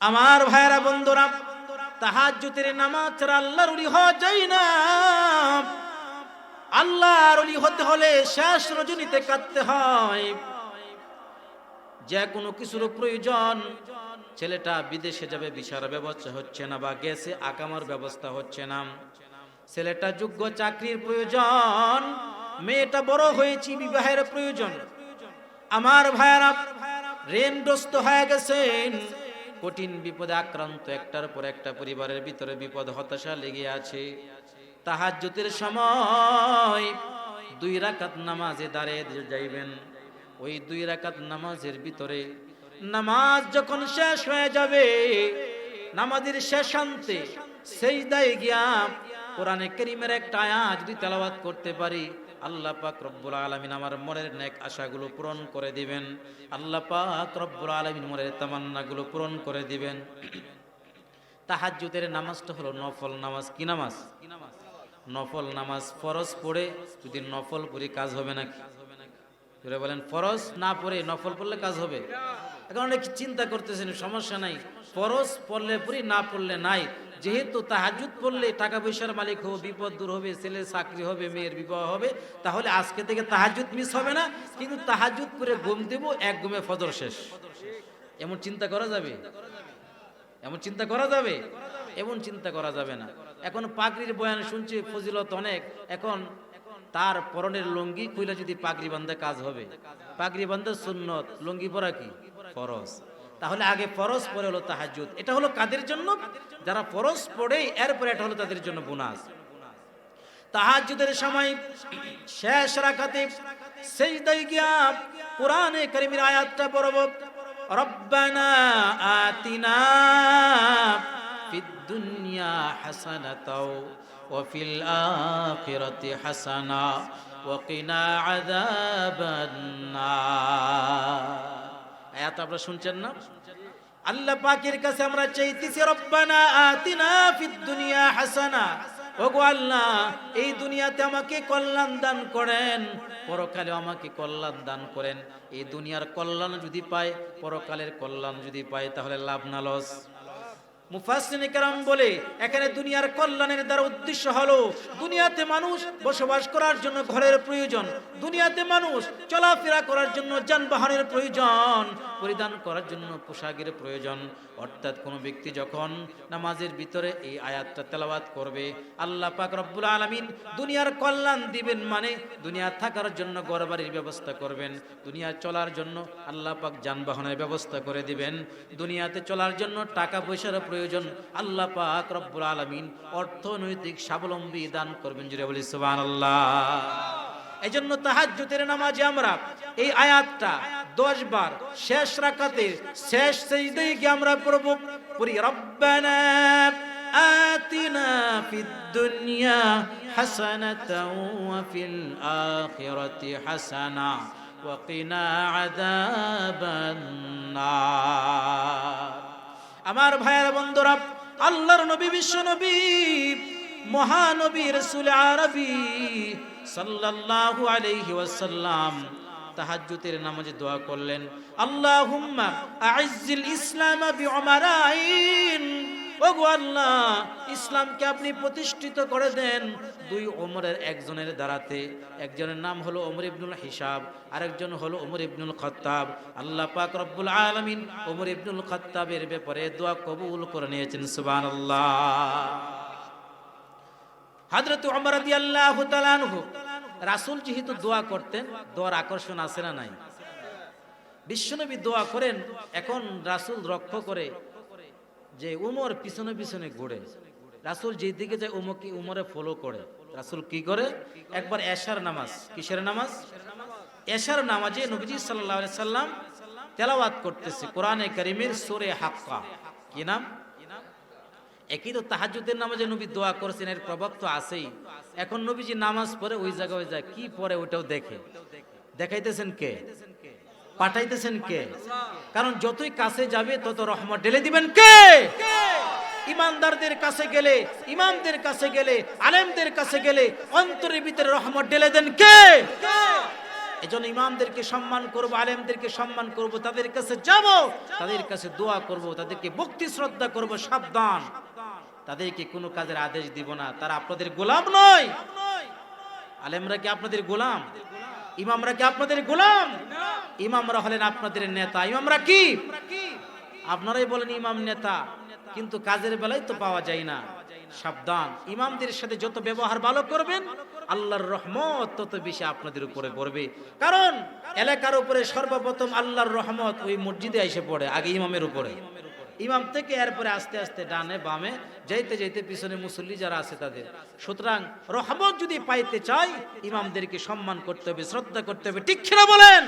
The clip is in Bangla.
আমার ভাইরা বন্ধুরা, তাহাজ্জুদের নামাজ আল্লাহর উলি হওয়া যায় না। আল্লাহর উলি হতে হলে শেষ রজনীতে কাঁদতে হয়। যে কোনো কিছুর প্রয়োজন। ছেলেটা বিদেশে যাবে বিশার ব্যবস্থা হচ্ছে না বা গেছে আকামার ব্যবস্থা হচ্ছে না। ছেলেটা যোগ্য চাকরির প্রয়োজন। মেয়েটা বড় হয়েছি, বিবাহের প্রয়োজন। আমার ভাইয়ারা, ঋণগ্রস্ত হয়ে গেছেন। কঠিন বিপদে আক্রান্ত, একটার পর একটা পরিবারের ভিতরে বিপদ, হতাশা লেগে আছে। তাহাজ্জুদের সময় দুই রাকাত নামাজে দাঁড়িয়ে যাইবেন। ওই দুই রাকাত নামাজের ভিতরে নামাজ যখন শেষ হয়ে যাবে, নামাজের শেষ শেষান্তে সেই দায় গিয়া কোরআনে করিমের একটা আয়াত যদি তেলাওয়াত করতে পারি আল্লাহ পাক রব্বুল আলামিন আমার মনের নেক আশাগুলো পূরণ করে দিবেন। আল্লাহ পাক রব্বুল আলামিন মনের তামান্নাগুলো পূরণ করে দিবেন। তাহাজ্জুদের নামাজটা হলো নফল নামাজ। কি নামাজ? নফল নামাজ ফরজ পড়ে যদি নফল পড়ি কাজ হবে নাকি? জোরে বলেন, ফরজ না পড়ে নফল পড়লে কাজ হবে? এখন অনেক চিন্তা করতেছেন, সমস্যা নাই। ফরজ পড়লে পড়ি, না পড়লে নাই। যেহেতু তাহাজুদ পড়লে টাকা পয়সার মালিক হবে, বিপদ দূর হবে, ছেলে চাকরি হবে, মেয়ের বিবাহ হবে, তাহলে আজকে থেকে তাহাজুদ মিস হবে না, কিন্তু তাহাজুদ করে ঘুম দেব, এক ঘুমে ফজর শেষ। এমন চিন্তা করা যাবে? এমন চিন্তা করা যাবে? এমন চিন্তা করা যাবে না। এখন পাগড়ির বয়ান শুনছি, ফজিলত অনেক। এখন তার পরনের লুঙ্গি খুইলে যদি পাগড়ি বান্ধে কাজ হবে। পাগড়ি বান্ধে সুন্নত, লুঙ্গি পরা কি? ফরজ। তাহলে আগে ফরজ পরে হলো তাহাজুদ এটা হলো কাদের জন্য? যারা ফরজ পড়ে এরপরে এটা হলো তাদের জন্য বোনাস। তাহাজুদের সময় শেষ রাখাতে সেই গিয়া কোরআনে করিমের আয়াতটা পড়ব, রব্বানা আতিনা ফিদ দুনিয়া হাসানাতাও ফিল আখিরাতি হাসানা আযাবান নার আয়াত আপনারা শুনছেন না? আল্লাহ পাকের কাছে আমরা চাইতেছি, রব্বানা আতিনা ফিদ দুনিয়া হাসানা। ওগো আল্লাহ, এই দুনিয়াতে আমাকে কল্যাণ দান করেন পরকালে আমাকে কল্যাণ দান করেন। এই দুনিয়ার কল্যাণ যদি পায়, পরকালের কল্যাণ যদি পায়, তাহলে লাভ না, লস। মুফাসসিনে কেরাম বলে, এখানে দুনিয়ার কল্যাণের দ্বারা উদ্দেশ্য হলো, দুনিয়াতে মানুষ বসবাস করার জন্য ঘরের প্রয়োজন, দুনিয়াতে মানুষ চলাফেরা করার জন্য যানবাহনের প্রয়োজন, পরিধান করার জন্য পোশাকের প্রয়োজন। অর্থাৎ কোনো ব্যক্তি যখন নামাজের ভিতরে এই আয়াতটা তেলাওয়াত করবে, আল্লাহ পাক রব্বুল আলামিন দুনিয়ার কল্যাণ দিবেন মানে দুনিয়া থাকার জন্য গড়বাড়ির ব্যবস্থা করবেন, দুনিয়া চলার জন্য আল্লাহ পাক যানবাহনের ব্যবস্থা করে দিবেন, দুনিয়াতে চলার জন্য টাকা পয়সার প্রয়োজন আল্লাহ পাক রব্বুল আলামিন অর্থনৈতিক স্বাবলম্বী দান করবেন জুড়ে বলি সুবহানাল্লাহ এই জন্য তাহাজ্জুদের নামাজে আমরা এই আয়াতটা দশ বার শেষ রাকাতে শেষ সেজদায় গিয়ে আমরা পড়ব পড়ি রব্বানা آتنا في الدنيا حسنة وفي الآخرة حسنة وقنا عذاب النار আমার ভাইয়ের বন্ধুরা, আল্লাহর নবী, বিশ্ব নবী, মহানবী রসুল আরবি সাল্লাল্লাহু আলাইহি ওয়াসাল্লাম তাহাজ্জুদের নামাজে দোয়া করলেন, আল্লাহুম্মা আইজ্জিল ইসলাম বিউমারাইন আল্লাহ, ইসলামকে আপনি প্রতিষ্ঠিত করে দেন। দুই ওমরের একজনের দ্বারাতে, একজনের নাম হলো ওমর ইবনুল হিসাব, আরেকজন হলো ওমর ইবনুল খত্তাব। আল্লাহ পাক রব্বুল আলামিন ওমর ইবনুল খত্তাবের ব্যাপারে দোয়া কবুল করে নিয়েছেন, সুবহানাল্লাহ। হযরত ওমর রাদিয়াল্লাহু তাআলা আনহু, রাসূল যেহেতু দোয়া করতেন, দোয়ার আকর্ষণ আছে না নাই? বিশ্বনবী দোয়া করেন, এখন রাসূল রক্ষ করে যে উমর পিছনে পিছনে ঘুরে। রাসুল যেই দিকে যায় উমকে উমরে ফলো করে? রাসূল কি করে? একবার এশার নামাজ। কিসের নামাজ? এশার নামাজে নবীজি আলাইহি সাল্লাম তেলাওয়াত করতেছে কোরআনে কারীমের সোরে হাক্কা। কি নাম? একই তো তাহাজ্জুদের নামাজে নবী দোয়া করেছেন, এর প্রভাব তো আছেই। এখন নবীজি নামাজ পড়ে ওই জায়গায় যায়, কি পরে ওইটাও দেখে। দেখাইতেছেন কে? পাঠাইতেছেন কে? কারণ যতই কাছে যাবে, তত রহমত। ঢেলে দিবেন কে? ইমানদারদের কাছে গেলে, ইমামদের কাছে গেলে, আলেমদের কাছে গেলে অন্তরের ভিতরে রহমত ঢেলে দেন কে? এজন্য ইমামদেরকে সম্মান করব, আলেমদেরকে সম্মান করব, তাদের কাছে যাব, তাদের কাছে দোয়া করব, তাদেরকে ভক্তি, শ্রদ্ধা করব, সাবধান। তাদেরকে কোনো কাজের আদেশ দিব না। তারা আপনাদের গোলাম নয়। আলেমরা কি আপনাদের গোলাম? ইমামরা কি আপনাদের গোলাম? ইমামরা হলেন আপনাদের নেতা। ইমামরা কি? আপনারাই বলেন ইমাম নেতা। কিন্তু কাজের বেলায় তো পাওয়া যায় না। সাবধান। ইমামদের সাথে যত ব্যবহার ভালো করবেন, আল্লাহর রহমত তত বেশি আপনাদের উপরে পড়বে। কারণ, এলাকার উপরে সর্বপ্রথম আল্লাহর রহমত ওই মসজিদে এসে পড়ে, আগে ইমামের উপরে। ইমাম থেকে এরপরে আস্তে আস্তে ডানে বামে যাইতে যাইতে পিছনে মুসল্লি যারা আছে তাদের। সুতরাং রহমত যদি পাইতে চাই, ইমামদেরকে সম্মান করতে হবে, শ্রদ্ধা করতে হবে। ঠিক বলেন?